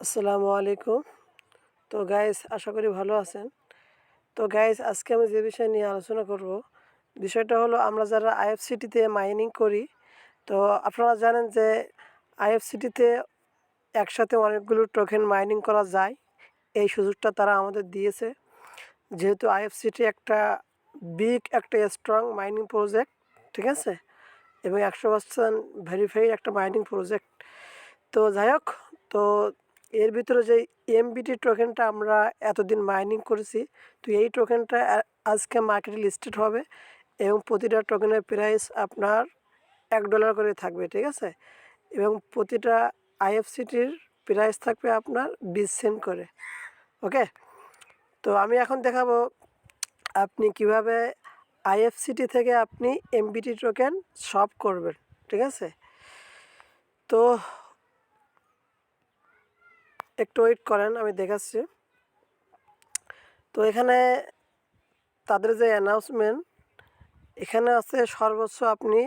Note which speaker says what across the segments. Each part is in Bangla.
Speaker 1: আসসালামু আলাইকুম। তো গাইস আশা করি ভালো আছেন। তো গাইস আজকে আমি যে বিষয় নিয়ে আলোচনা করব, বিষয়টা হলো আমরা যারা আইএফসিটিতে মাইনিং করি, তো আপনারা জানেন যে আইএফসিটিতে একসাথে অনেকগুলো টোকেন মাইনিং করা যায়। এই সুযোগটা তারা আমাদের দিয়েছে। যেহেতু আইএফসিটি একটা বিগ একটা স্ট্রং মাইনিং প্রজেক্ট ঠিক আছে? এবং একশো পার্সেন্ট ভেরিফাইড একটা মাইনিং প্রজেক্ট তো যাই হোক, তো এর ভিতরে যে এমবিটি টোকেনটা আমরা এতদিন মাইনিং করেছি, তো এই টোকেনটা আজকে মার্কেটে লিস্টেড হবে এবং প্রতিটা টোকেনের প্রাইস আপনার এক ডলার করে থাকবে, ঠিক আছে? এবং প্রতিটা আইএফসিটির প্রাইস থাকবে আপনার বিশ সেন্ট করে ওকে তো আমি এখন দেখাবো আপনি কীভাবে আইএফসিটি থেকে আপনি এমবিটি টোকেন শপ করবেন, ঠিক আছে? তো একটু ওয়েট করেন, আমি দেখাচ্ছি। তো এখানে তাদের যে অ্যানাউন্সমেন্ট এখানে আছে সর্বোচ্চ আপনি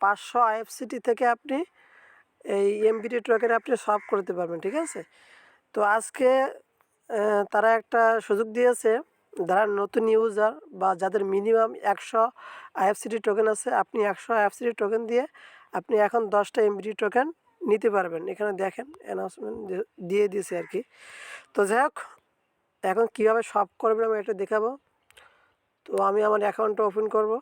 Speaker 1: পাঁচশো আইএফসিটি থেকে আপনি এই এমবিটি ট্রাকের আপনি সব করতে পারবেন, ঠিক আছে? তো আজকে তারা একটা সুযোগ দিয়েছে, যারা নতুন ইউজার বা যাদের মিনিমাম একশো আইএফসিটি টোকেন আছে, আপনি একশো আইএফসিটি টোকেন দিয়ে আপনি এখন দশটা এমবিটি টোকেন নিতে পারবেন। এখানে দেখেন অ্যানাউন্সমেন্ট দিয়ে দিয়েছে আর কি। তো যাই হোক, এখন কীভাবে সব করবেন আমি এটা দেখাবো। তো আমি আমার অ্যাকাউন্টটা ওপেন করব।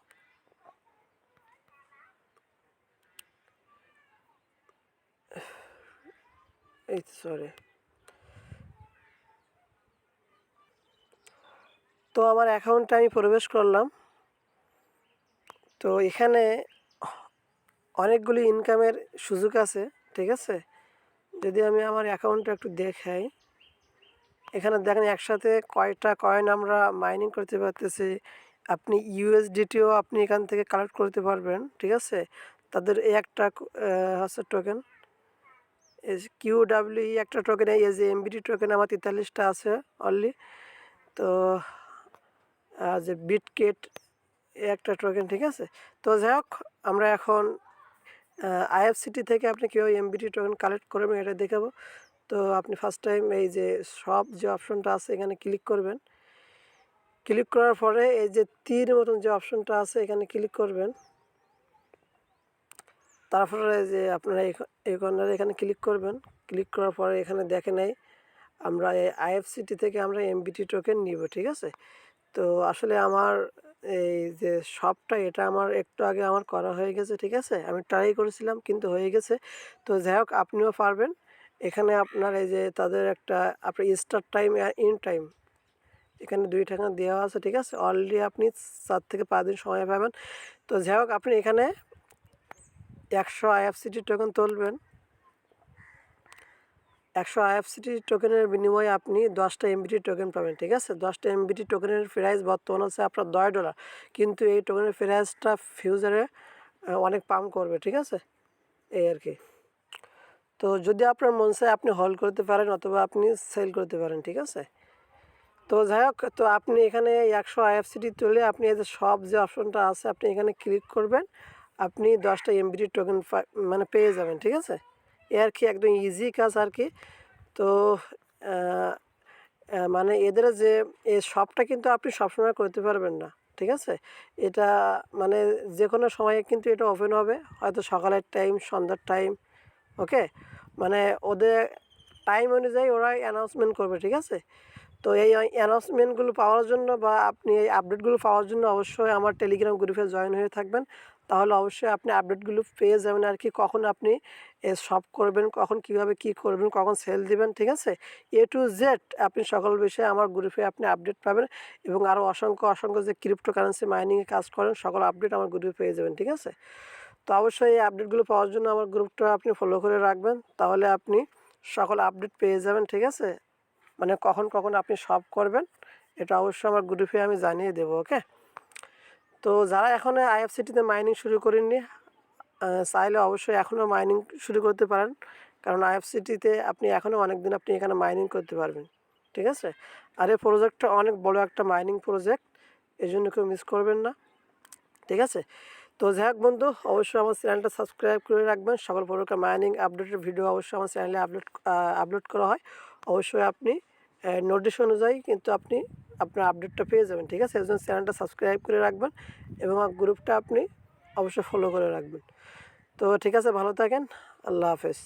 Speaker 1: এই সরি তো আমার অ্যাকাউন্টে আমি প্রবেশ করলাম। তো এখানে অনেকগুলি ইনকামের সুযোগ আছে। ঠিক আছে? যদি আমি আমার অ্যাকাউন্টটা একটু দেখাই। এখানে দেখেন একসাথে কয়টা কয়েন আমরা মাইনিং করতে পারতেছি। আপনি ইউএসডিটিও আপনি এখান থেকে কালেক্ট করতে পারবেন, ঠিক আছে? তাদের এই একটা হচ্ছে টোকেন কিউ ডাব্লিউ একটা টোকেন এই যে এমবিডি টোকেন আমার তেতাল্লিশটা আছে অনলি তো যে বিটকেট একটা টোকেন ঠিক আছে? তো যাই হোক, আমরা এখন আইএফসিটি থেকে আপনি কীভাবে এমবিটি টোকেন কালেক্ট করবেন এটা দেখাবো। তো আপনি ফার্স্ট টাইম এই যে সব যে অপশনটা আছে এখানে ক্লিক করবেন। ক্লিক করার পরে এই যে তীর মতন যে অপশনটা আছে এখানে ক্লিক করবেন। তারপরে যে আপনারা এই- কর্নারে এখানে ক্লিক করবেন। ক্লিক করার পরে এখানে দেখে নেই। আমরা এই আইএফসিটি থেকে আমরা এমবিটি টোকেন নিব, ঠিক আছে? তো আসলে আমার এই যে শপটা এটা আমার একটু আগে আমার করা হয়ে গেছে, ঠিক আছে? আমি ট্রাই করেছিলাম কিন্তু হয়ে গেছে। তো যাই হোক আপনিও পারবেন। এখানে আপনার এই যে তাদের একটা, আপনার স্টার্ট টাইম ইন টাইম এখানে দুই টাকা দেওয়া আছে, ঠিক আছে? অলরেডি আপনি চার থেকে পাঁচ দিন সময় পাবেন। তো যাই হোক আপনি এখানে একশো আইএফসিটি টোকেন তুলবেন। একশো আইএফসিটি টোকেনের বিনিময়ে আপনি দশটা এমবিটি টোকেন পাবেন, ঠিক আছে? দশটা এমবিটি টোকেনের প্রাইস বর্তমান আছে আপনার দশ ডলার কিন্তু এই টোকেনের প্রাইসটা ফিউচারে অনেক পাম করবে, ঠিক আছে? এই আর কি। তো যদি আপনার মন চায় আপনি হল করতে পারেন অথবা আপনি সেল করতে পারেন, ঠিক আছে? তো যাই হোক, তো আপনি এখানে একশো আইএফসিটি তুলে আপনি এই যে সব যে অপশনটা আছে, আপনি এখানে ক্লিক করবেন, আপনি দশটা এমবিটি টোকেন মানে পেয়ে যাবেন, ঠিক আছে? এ আর কি একদম ইজি কাজ আর কি? তো মানে এদের যে এই সবটা কিন্তু আপনি সবসময় করতে পারবেন না, ঠিক আছে? এটা মানে যে কোনো সময়ে কিন্তু এটা ওপেন হবে, হয়তো সকালের টাইম সন্ধ্যার টাইম ওকে মানে ওদের টাইম অনুযায়ী ওরা অ্যানাউন্সমেন্ট করবে, ঠিক আছে? তো এই অ্যানাউন্সমেন্টগুলো পাওয়ার জন্য বা আপনি এই আপডেটগুলো পাওয়ার জন্য অবশ্যই আমার টেলিগ্রাম গ্রুপে জয়েন হয়ে থাকবেন। তাহলে অবশ্যই আপনি আপডেটগুলো পেয়ে যাবেন আর কি। কখন আপনি সব করবেন, কখন কীভাবে কি করবেন, কখন সেল দিবেন, ঠিক আছে? এ টু জেড আপনি সকল বিষয়ে আমার গ্রুপে আপনি আপডেট পাবেন এবং আরও অসংখ্য অসংখ্য যে ক্রিপ্টো কারেন্সি মাইনিংয়ে কাজ করেন, সকল আপডেট আমার গ্রুপে পেয়ে যাবেন, ঠিক আছে? তো অবশ্যই এই আপডেটগুলো পাওয়ার জন্য আমার গ্রুপটা আপনি ফলো করে রাখবেন, তাহলে আপনি সকল আপডেট পেয়ে যাবেন, ঠিক আছে? মানে কখন কখন আপনি সব করবেন, এটা অবশ্যই আমার গ্রুপে আমি জানিয়ে দেবো ওকে তো যারা এখনও আইএফসিটিতে মাইনিং শুরু করেননি চাইলে অবশ্যই এখনও মাইনিং শুরু করতে পারেন। কারণ আইএফসিটিতে আপনি এখনও অনেক দিন আপনি এখানে মাইনিং করতে পারবেন, ঠিক আছে? আর এই প্রজেক্টটা অনেক বড় একটা মাইনিং প্রজেক্ট এই জন্য কেউ মিস করবেন না, ঠিক আছে? তো যাই হোক বন্ধু, অবশ্যই আমার চ্যানেলটা সাবস্ক্রাইব করে রাখবেন। সকল প্রকার মাইনিং আপডেটের ভিডিও অবশ্যই আমার চ্যানেলে আপলোড আপলোড করা হয়। অবশ্যই আপনি নোটিশ অনুযায়ী কিন্তু আপনি আপনার আপডেটটা পেয়ে যাবেন, ঠিক আছে? এজন্য চ্যানেলটা সাবস্ক্রাইব করে রাখবেন এবং গ্রুপটা আপনি অবশ্যই ফলো করে রাখবেন। তো ঠিক আছে, ভালো থাকেন, আল্লাহ হাফেজ।